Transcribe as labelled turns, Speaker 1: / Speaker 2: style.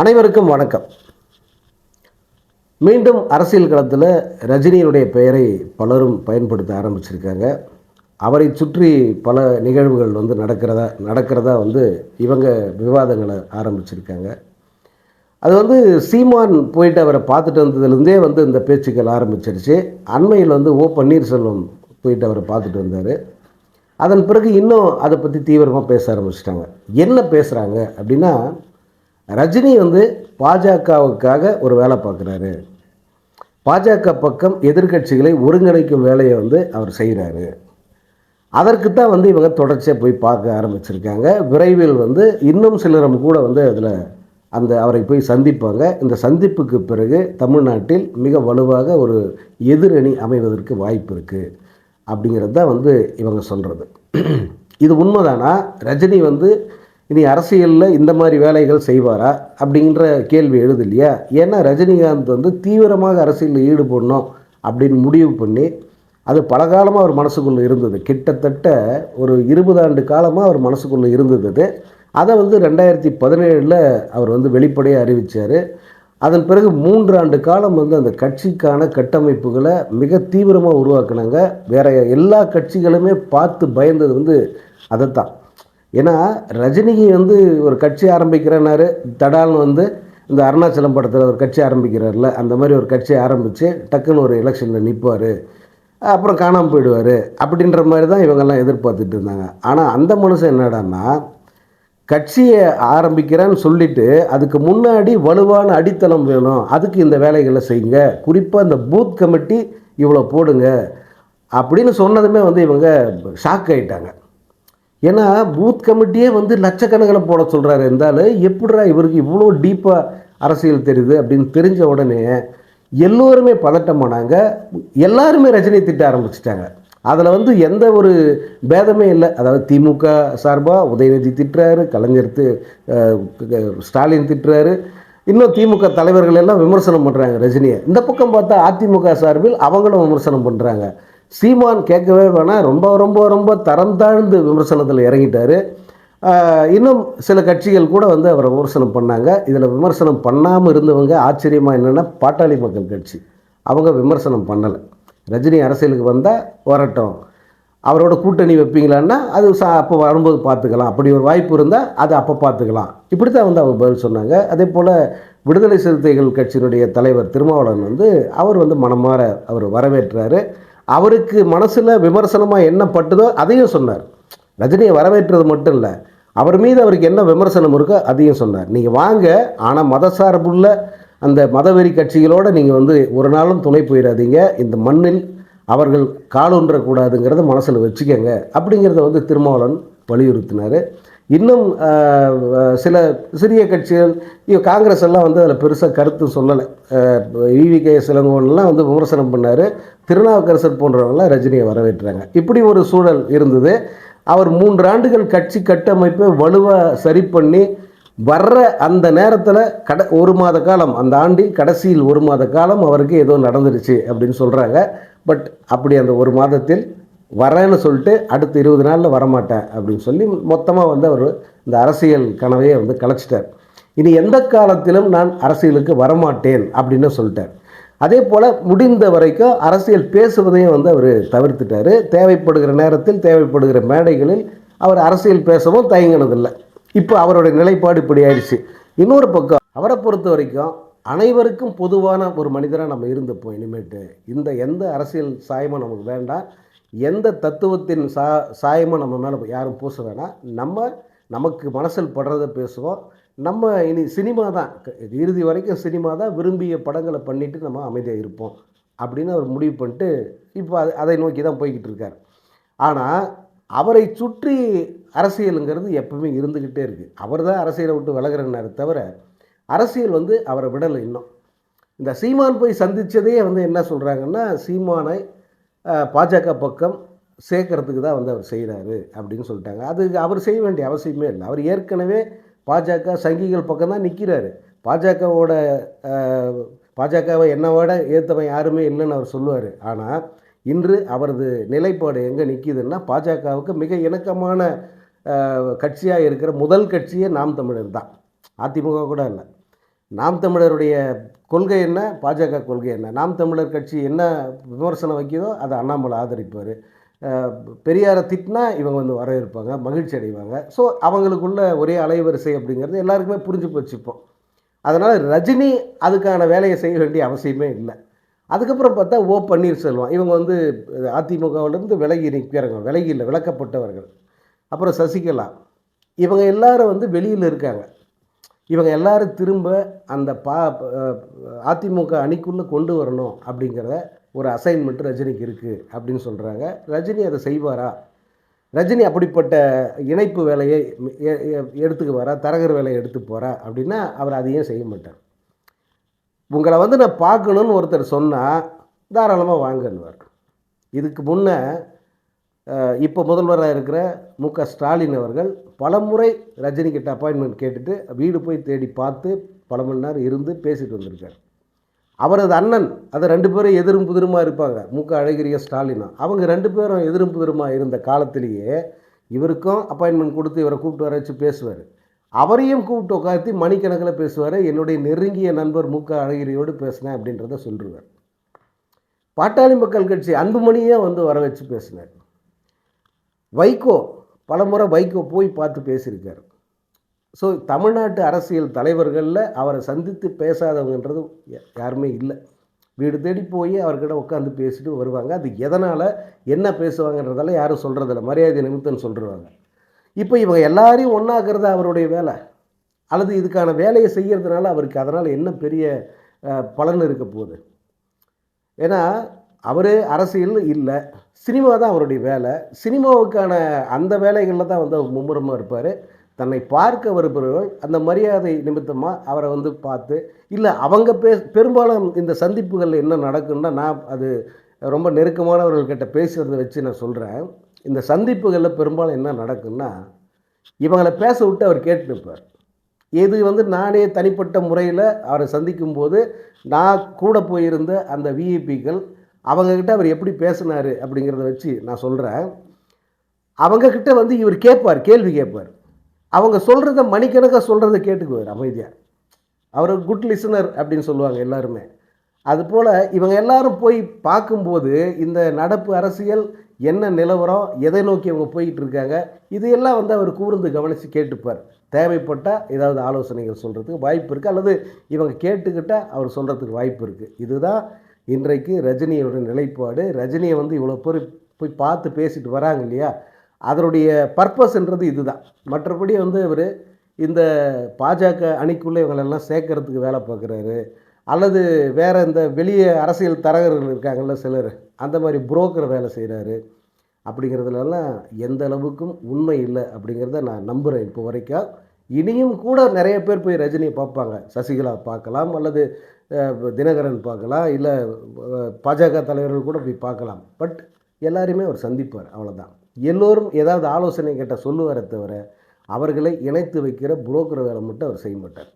Speaker 1: அனைவருக்கும் வணக்கம். மீண்டும் அரசியல் களத்தில் ரஜினியினுடைய பெயரை பலரும் பயன்படுத்த ஆரம்பிச்சிருக்காங்க. அவரை சுற்றி பல நிகழ்வுகள் வந்து நடக்கிறதா நடக்கிறதா வந்து இவங்க விவாதங்களை ஆரம்பிச்சிருக்காங்க. அது வந்து சீமான் போயிட்டு அவரை பார்த்துட்டு வந்ததுலேருந்தே வந்து இந்த பேச்சுக்கள் ஆரம்பிச்சிருச்சு. அண்மையில் வந்து ஓ பன்னீர்செல்வம் போயிட்டு அவரை பார்த்துட்டு வந்தார். அதன் பிறகு இன்னும் அதை பற்றி தீவிரமாக பேச ஆரம்பிச்சிட்டாங்க. என்ன பேசுகிறாங்க அப்படின்னா ரஜினி வந்து பாஜகவுக்காக ஒரு வேலை பார்க்குறாரு. பாஜக பக்கம் எதிர்க்கட்சிகளை ஒருங்கிணைக்கும் வேலையை வந்து அவர் செய்கிறாரு. அதற்கு தான் வந்து இவங்க தொடர்ச்சியாக போய் பார்க்க ஆரம்பிச்சிருக்காங்க. விரைவில் வந்து இன்னும் சிலரும் கூட வந்து அதில் அந்த அவரை போய் சந்திப்பாங்க. இந்த சந்திப்புக்கு பிறகு தமிழ்நாட்டில் மிக வலுவாக ஒரு எதிரணி அமைவதற்கு வாய்ப்பு இருக்குது அப்படிங்கிறது தான் வந்து இவங்க சொல்கிறது இது உண்மைதானா? ரஜினி வந்து இனி அரசியலில் இந்த மாதிரி வேலைகள் செய்வாரா அப்படிங்கிற கேள்வி எழுது இல்லையா? ஏன்னா ரஜினிகாந்த் வந்து தீவிரமாக அரசியலில் ஈடுபடணும் அப்படின்னு முடிவு பண்ணி அது பல காலமாக அவர் மனசுக்குள்ளே இருந்தது. கிட்டத்தட்ட ஒரு இருபது ஆண்டு காலமாக அவர் மனசுக்குள்ளே இருந்தது. அதை வந்து ரெண்டாயிரத்தி பதினேழில் அவர் வந்து வெளிப்படையாக அறிவித்தார் அதன் பிறகு மூன்று ஆண்டு காலம் வந்து அந்த கட்சிக்கான கட்டமைப்புகளை மிக தீவிரமாக உருவாக்குனாங்க. வேற எல்லா கட்சிகளுமே பார்த்து பயந்தது வந்து அதைத்தான். ஏன்னா ரஜினிக்கு வந்து ஒரு கட்சி ஆரம்பிக்கிறேன்னாரு தடால்னு வந்து இந்த அருணாச்சலம் படத்தில் ஒரு கட்சி ஆரம்பிக்கிறார்ல அந்த மாதிரி ஒரு கட்சி ஆரம்பித்து டக்குன்னு ஒரு எலெக்ஷனில் நிற்பார் அப்புறம் காணாமல் போயிடுவார் அப்படின்ற மாதிரி தான் இவங்கெல்லாம் எதிர்பார்த்துட்டு இருந்தாங்க. ஆனால் அந்த மனுஷன் என்னடான்னா கட்சியை ஆரம்பிக்கிறேன்னு சொல்லிட்டு அதுக்கு முன்னாடி வலுவான அடித்தளம் வேணும் அதுக்கு இந்த வேலைகளை செய்யுங்க குறிப்பாக இந்த பூத் கமிட்டி இவ்வளோ போடுங்க அப்படின்னு சொன்னதுமே வந்து இவங்க ஷாக் ஆகிட்டாங்க ஏன்னா பூத் கமிட்டியே வந்து லட்சக்கணக்கில் போட சொல்கிறாரு இருந்தாலும் எப்படிடா இவருக்கு இவ்வளோ டீப்பாக அரசியல் தெரியுது அப்படின்னு தெரிஞ்ச உடனே எல்லோருமே பதட்டமானாங்க எல்லாருமே ரஜினி திட்ட ஆரம்பிச்சிட்டாங்க. அதில் வந்து எந்த ஒரு பேதமே இல்லை. அதாவது திமுக சார்பாக உதயநிதி திட்டுறாரு கலைஞர் தி- ஸ்டாலின் திட்டுறாரு. இன்னும் திமுக தலைவர்கள் எல்லாம் விமர்சனம் பண்ணுறாங்க ரஜினியை. இந்த பக்கம் பார்த்தா அதிமுக சார்பில் அவங்களும் விமர்சனம் பண்ணுறாங்க சீமான் கேட்கவே வேணாம். ரொம்ப ரொம்ப ரொம்ப தரம் தாழ்ந்து விமர்சனத்தில் இறங்கிட்டார். இன்னும் சில கட்சிகள் கூட வந்து அவரை விமர்சனம் பண்ணாங்க. இதில் விமர்சனம் பண்ணாமல் இருந்தவங்க ஆச்சரியமாக என்னென்னா பாட்டாளி மக்கள் கட்சி. அவங்க விமர்சனம் பண்ணலை. ரஜினி அரசியலுக்கு வந்தால் வரட்டும். அவரோட கூட்டணி வைப்பீங்களான்னா அது சா அப்போ வரும்போது பார்த்துக்கலாம். அப்படி ஒரு வாய்ப்பு இருந்தால் அது அப்போ பார்த்துக்கலாம். இப்படி தான் வந்து அவங்க பதில் சொன்னாங்க. அதே போல் விடுதலை சிறுத்தைகள் கட்சியினுடைய தலைவர் திருமாவளவன் வந்து அவர் வந்து மனமாற அவர் வரவேற்றாரு. அவருக்கு மனசில் விமர்சனமாக என்ன பட்டுதோ அதையும் சொன்னார். ரஜினியை வரவேற்றது மட்டும் இல்லை அவர் மீது அவருக்கு என்ன விமர்சனம் இருக்கோ அதையும் சொன்னார். நீங்கள் வாங்க ஆனால் மத சார்புள்ள அந்த மதவெறி கட்சிகளோடு நீங்கள் வந்து ஒரு நாளும் துணை போயிடாதீங்க. இந்த மண்ணில் அவர்கள் காலூன்றக்கூடாதுங்கிறத மனசில் வச்சுக்கோங்க அப்படிங்கிறத வந்து திருமாவளவன் வலியுறுத்தினார். இன்னும் சில சிறிய கட்சிகள் காங்கிரஸ் எல்லாம் வந்து அதில் பெருசாக கருத்து சொல்லலை. இவிகே சிலங்கோன்லாம் வந்து விமர்சனம் பண்ணார். திருநாவுக்கரசர் போன்றவங்களாம் ரஜினியை வரவேற்றாங்க. இப்படி ஒரு சூழல் இருந்தது. அவர் மூன்று ஆண்டுகள் கட்சி கட்டமைப்பை வலுவாக சரி பண்ணி வர்ற அந்த நேரத்தில் கட ஒரு மாத காலம் அந்த ஆண்டில் கடைசியில் ஒரு மாத காலம் அவருக்கு ஏதோ நடந்துருச்சு அப்படின்னு சொல்கிறாங்க பட் அப்படி அந்த ஒரு மாதத்தில் வரேன்னு சொல்லிட்டு அடுத்த இருபது நாளில் வரமாட்டேன் அப்படின்னு சொல்லி மொத்தமாக வந்து அவர் இந்த அரசியல் கனவையை வந்து கலைச்சிட்டார். இனி எந்த காலத்திலும் நான் அரசியலுக்கு வரமாட்டேன் அப்படின்னு சொல்லிட்டார். அதே போல் முடிந்த வரைக்கும் அரசியல் பேசுவதையும் வந்து அவர் தவிர்த்துட்டார். தேவைப்படுகிற நேரத்தில் தேவைப்படுகிற மேடைகளில் அவர் அரசியல் பேசவும் தயங்கினதில்லை. இப்போ அவருடைய நிலைப்பாடு இப்படி ஆயிடுச்சு. இன்னொரு பக்கம் அவரை பொறுத்த வரைக்கும் அனைவருக்கும் பொதுவான ஒரு மனிதராக நம்ம இருந்துப்போம் இனிமேட்டு இந்த எந்த அரசியல் சாயமும் நமக்கு வேண்டாம். எந்த தத்துவத்தின் சா சாயமாக நம்ம மேலே யாரும் பூச வேணாம். நம்ம நமக்கு மனசில் படுறதை பேசுவோம். நம்ம இனி சினிமா தான். க- இறுதி வரைக்கும் சினிமா தான். விரும்பிய படங்களை பண்ணிவிட்டு நம்ம அமைதியாக இருப்போம். அப்படின்னு அவர் முடிவு பண்ணிட்டு இப்போ அது அதை நோக்கி தான் போய்கிட்டு இருக்கார். ஆனால் அவரை சுற்றி அரசியலுங்கிறது எப்பவுமே இருந்துக்கிட்டே இருக்குது அவர் தான் அரசியலை விட்டு விலகிறனாரு தவிர அரசியல் வந்து அவரை விடலை இன்னும். இந்த சீமான் போய் சந்தித்ததே வந்து என்ன சொல்கிறாங்கன்னா சீமானை பாஜக பக்கம் சேர்க்கறதுக்கு தான் வந்து அவர் செய்கிறாரு அப்படின்னு சொல்லிட்டாங்க. அது அவர் செய்ய வேண்டிய அவசியமே இல்லை. அவர் ஏற்கனவே பாஜக சங்கிகள் பக்கம் தான் நிற்கிறாரு பாஜகவோட பாஜகவை என்னவோட ஏற்றவன் யாருமே இல்லைன்னு அவர் சொல்லுவார். ஆனால் இன்று அவரது நிலைப்பாடு எங்கே நிற்கிதுன்னா பாஜகவுக்கு மிக இணக்கமான கட்சியாக இருக்கிற முதல் கட்சியே நாம் தமிழர் தான். அதிமுக கூட இல்லை. நாம் தமிழருடைய கொள்கை என்ன? பாஜக கொள்கை என்ன? நாம் தமிழர் கட்சி என்ன விமர்சனம் வைக்கிதோ அதை அண்ணாமலை ஆதரிப்பார். பெரியாரை திட்டினா இவங்க வந்து வரவேற்பாங்க மகிழ்ச்சி அடைவாங்க. ஸோ அவங்களுக்குள்ள ஒரே அலைவரிசை அப்படிங்கிறது எல்லாருக்குமே புரிஞ்சு போச்சுப்போம் அதனால் ரஜினி அதுக்கான வேலையை செய்ய வேண்டிய அவசியமே இல்லை. அதுக்கப்புறம் பார்த்தா ஓ பன்னீர்செல்வம். இவங்க வந்து அதிமுகவிலேருந்து விலகி நிற்கிறாங்க. விலகி இல்லை விளக்கப்பட்டவர்கள் அப்புறம் சசிகலா. இவங்க எல்லாரும் வந்து வெளியில் இருக்காங்க. இவங்க எல்லாரும் திரும்ப அந்த பா அதிமுக அணிக்குள்ளே கொண்டு வரணும் அப்படிங்கிறத ஒரு அசைன்மெண்ட் ரஜினிக்கு இருக்குது அப்படின்னு சொல்கிறாங்க ரஜினி அதை செய்வாரா? ரஜினி அப்படிப்பட்ட இணைப்பு வேலையை எடுத்துக்கு வரா எடுத்துக்குவாரா? தரகர் வேலையை எடுத்து போகிறா அப்படின்னா அவர் அதையும் செய்ய மாட்டார். உங்களை வந்து நான் பார்க்கணுன்னு ஒருத்தர் சொன்னால் தாராளமாக வாங்கன்னுவார். இதுக்கு முன்னே இப்போ முதல்வராக இருக்கிற மு க ஸ்டாலின் அவர்கள் பலமுறை ரஜினி கிட்ட அப்பாயின்மெண்ட் கேட்டுட்டு வீடு போய் தேடி பார்த்து பல மணி நேரம் இருந்து பேசிட்டு வந்திருக்கார். அவரது அண்ணன் அது ரெண்டு பேரும் எதிரும் புதிருமா இருப்பாங்க. மு க அழகிரிய ஸ்டாலினா. அவங்க ரெண்டு பேரும் எதிரும் புதிருமா இருந்த காலத்திலேயே இவருக்கும் அப்பாயின்மெண்ட் கொடுத்து இவரை கூப்பிட்டு வர வச்சு பேசுவார். அவரையும் கூப்பிட்டு உட்காந்து மணிக்கணக்கில் பேசுவார். என்னுடைய நெருங்கிய நண்பர் மு க அழகிரியோடு பேசினேன் அப்படின்றத சொல்லுவார். பாட்டாளி மக்கள் கட்சி அன்புமணியே வந்து வர வச்சு பேசினார். வைகோ பலமுறை வைகோ போய் பார்த்து பேசியிருக்கார். ஸோ தமிழ்நாட்டு அரசியல் தலைவர்களில் அவரை சந்தித்து பேசாதவங்கன்றது யா- யாருமே இல்லை. வீடு தேடி போய் அவர்கிட்ட உட்காந்து பேசிட்டு வருவாங்க. அது எதனால் என்ன பேசுவாங்கன்றதெல்லாம் யாரும் சொல்கிறதில்ல மரியாதை நிமித்தம் சொல்லிடுவாங்க இப்போ இவங்க எல்லாரையும் ஒன்றாக்குறது அவருடைய வேலை. அல்லது இதுக்கான வேலையை செய்கிறதுனால அவருக்கு அதனால் என்ன பெரிய பலன் இருக்க போகுது? ஏன்னா அவர் அரசியல் இல்லை. சினிமா தான் அவருடைய வேலை. சினிமாவுக்கான அந்த வேலைகளில் தான் வந்து அவர் மும்முரமாக இருப்பார். தன்னை பார்க்க வருபவர்கள் அந்த மரியாதை நிமித்தமாக அவரை வந்து பார்த்து இல்லை அவங்க பே பெரும்பாலும் இந்த சந்திப்புகளில் என்ன நடக்குன்னா நான் அது ரொம்ப நெருக்கமானவர்கள்கிட்ட பேசுகிறத வச்சு நான் சொல்கிறேன் இந்த சந்திப்புகளில் பெரும்பாலும் என்ன நடக்குன்னா இவங்களை பேச விட்டு அவர் கேட்டு நிற்பார் இது வந்து நானே தனிப்பட்ட முறையில் அவரை சந்திக்கும்போது நான் கூட போயிருந்த அந்த விஐபிகள் அவங்கக்கிட்ட அவர் எப்படி பேசினார் அப்படிங்கிறத வச்சு நான் சொல்கிறேன் அவங்கக்கிட்ட வந்து இவர் கேட்பார் கேள்வி கேட்பார். அவங்க சொல்கிறத மணிக்கணக்காக சொல்கிறத கேட்டுக்குவார் அமைதியாக அவர் குட் லிசனர் அப்படின்னு சொல்லுவாங்க எல்லாருமே. அதுபோல் இவங்க எல்லாரும் போய் பார்க்கும்போது இந்த நடப்பு அரசியல் என்ன நிலவரம் எதை நோக்கி அவங்க போயிட்டு இருக்காங்க இதையெல்லாம் வந்து அவர் கூர்ந்து கவனித்து கேட்டுப்பார். தேவைப்பட்டால் ஏதாவது ஆலோசனைகள் சொல்கிறதுக்கு வாய்ப்பு இருக்குது அல்லது இவங்க கேட்டுக்கிட்டால் அவர் சொல்கிறதுக்கு வாய்ப்பு இருக்குது இதுதான் இன்றைக்கு ரஜினியோட நிலைப்பாடு ரஜினியை வந்து இவ்வளோ பேர் போய் பார்த்து பேசிட்டு வராங்க இல்லையா? அதனுடைய பர்பஸ்ன்றது இதுதான். மற்றபடி வந்து இவர் இந்த பாஜக அணிக்குள்ளே இவங்களெல்லாம் சேர்க்கறதுக்கு வேலை பார்க்குறாரு. அல்லது வேறு இந்த வெளியே அரசியல் தரகர்கள் இருக்காங்கல்ல சிலர் அந்த மாதிரி புரோக்கர் வேலை செய்கிறாரு அப்படிங்கிறதுலலாம் எந்த அளவுக்கும் உண்மை இல்லை அப்படிங்கிறத நான் நம்புகிறேன் இப்போ வரைக்கும். இனியும் கூட நிறைய பேர் போய் ரஜினியை பார்ப்பாங்க. சசிகலா பார்க்கலாம் அல்லது தினகரன் பார்க்கலாம். இல்லை பாஜக தலைவர்கள் கூட போய் பார்க்கலாம். பட் எல்லாரையுமே அவர் சந்திப்பார். அவ்வளோதான் எல்லோரும் ஏதாவது ஆலோசனை கேட்டால் சொல்லுவாரே தவிர அவர்களை இணைத்து வைக்கிற புரோக்கர் வேலை மட்டும் அவர் செய்ய மாட்டார்.